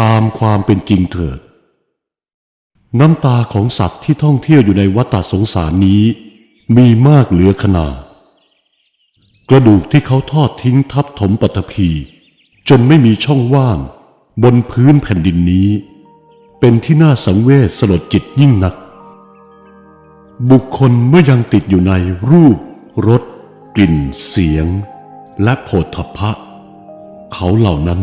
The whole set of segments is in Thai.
ตามความเป็นจริงเถิด น้ำตาของสัตว์ที่ท่องเที่ยวอยู่ในวัฏสงสารนี้ มีมากเหลือขนาดกระดูกที่เขาทอดทิ้งทับถมปัตภีจนไม่มีช่องว่างบนพื้นแผ่นดินนี้ เป็นที่น่าสังเวชสลดจิตยิ่งนัก บุคคลเมื่อยังติดอยู่ในรูปรสกลิ่น เสียง และโผฏฐัพพะ เขาเหล่านั้น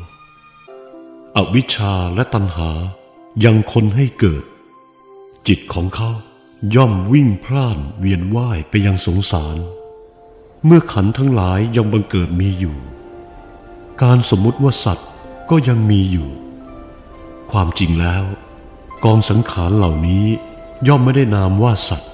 อวิชชาและตัณหายังคนให้เกิด จิตของเขาย่อมวิ่งพล่านเวียนว่ายไปยังสงสาร เมื่อขันทั้งหลายยังบังเกิดมีอยู่ การสมมุติว่าสัตว์ก็ยังมีอยู่ ความจริงแล้ว กองสังขารเหล่านี้ย่อมไม่ได้นามว่าสัตว์